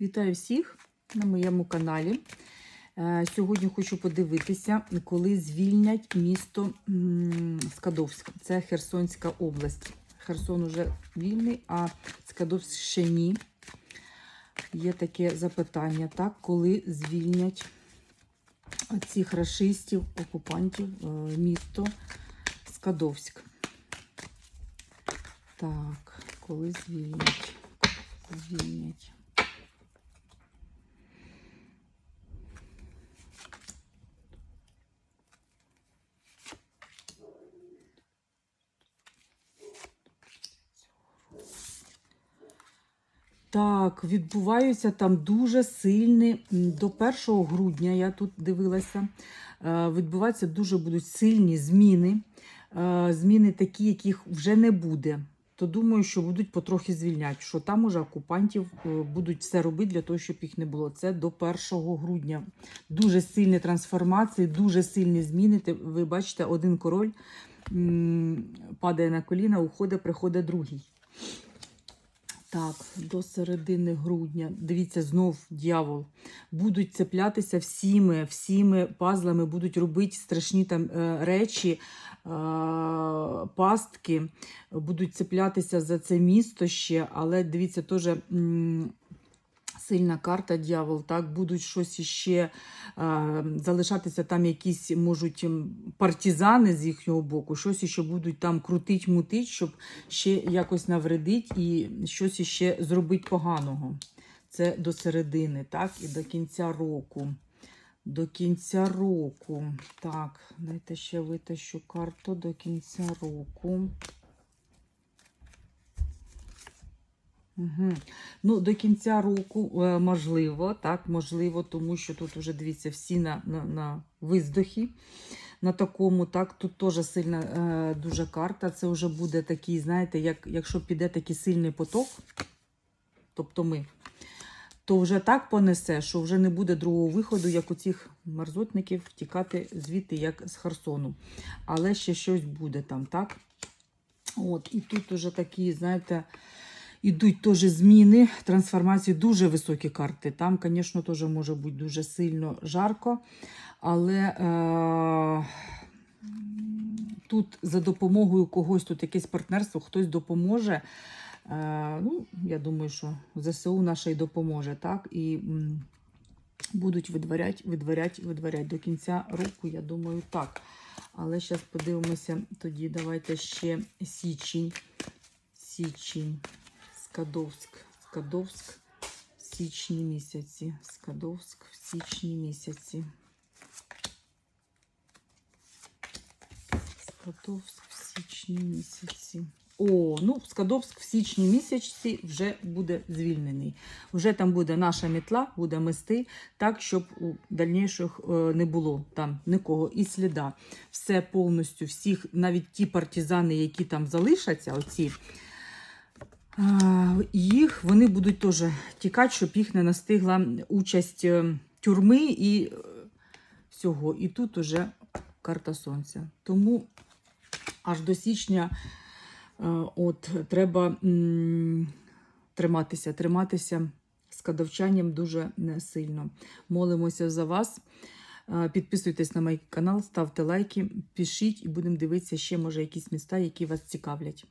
Вітаю всіх на моєму каналі. Е, Сьогодні хочу подивитися, коли звільнять місто Скадовськ. Це Херсонська область. Херсон уже вільний, а Скадовськ ще ні. Є таке запитання, так, коли звільнять цих рашистів, окупантів, е, місто Скадовськ. Так, коли звільнять? Звільнять. Так, відбуваються там дуже сильні до 1 грудня. Я тут дивилася. е, Відбуваються дуже будуть сильні зміни. е, Зміни такі, яких вже не буде. То думаю, що будуть потрохи звільняти, що там уже окупантів е, будуть все робити для того, щоб їх не було. Це до 1 грудня. Дуже сильні трансформації, дуже сильні зміни. Ви бачите, один король падає на коліна, уходить, приходить другий. Так, до середини грудня. Дивіться, знов дьявол. Будуть цеплятися всіми, всіми пазлами, будуть робити страшні там е, речі, е, пастки, будуть цеплятися за це місто ще, але дивіться, теж. Сильна карта дьявол, так, будуть щось іще е, залишатися там якісь можуть м, партизани з їхнього боку, щось іще будуть там крутить, мутить, щоб ще якось навредить і щось іще зробити поганого. Це до середини, так, і до кінця року. До кінця року. Так, дайте ще витащу карту до кінця року. Угу. Ну, до кінця року е, можливо, так, можливо, тому що тут вже дивіться всі на, на, на виздохі. На такому, так, тут теж сильна е, дуже карта. Це вже буде такий, знаєте, як, якщо піде такий сильний поток, тобто ми, то вже так понесе, що вже не буде другого виходу, як у цих мерзотників втікати звідти, як з Херсону. Але ще щось буде там, так? От, і тут уже такі, знаєте, Ідуть теж зміни, трансформації, дуже високі карти. Там, звісно, теж може бути дуже сильно жарко, але е, тут за допомогою когось, тут якесь партнерство, хтось допоможе. Е, ну, Я думаю, що ЗСУ наша й допоможе. так, І м, будуть видворять, видворять, видворять до кінця року, я думаю, так. Але зараз подивимося тоді, давайте ще січень. Січень. Скадовськ, Скадовськ в січні місяці. Скадовськ в січні місяці. Скадовськ в січні місяці. О, ну, Скадовськ в січні місяці вже буде звільнений. Вже там буде наша мітла, буде мести, так, щоб у дальніших е, не було там нікого і сліда. Все повністю, всіх, навіть ті партизани, які там залишаться, оці. Їх вони будуть теж тікати, щоб їх не настигла участь е, тюрми і е, всього. І тут уже карта сонця. Тому аж до січня е, от, треба триматися, триматися з кадовчанням дуже сильно. Молимося за вас. Підписуйтесь на мій канал, ставте лайки, пишіть і будемо дивитися ще, може, якісь міста, які вас цікавлять.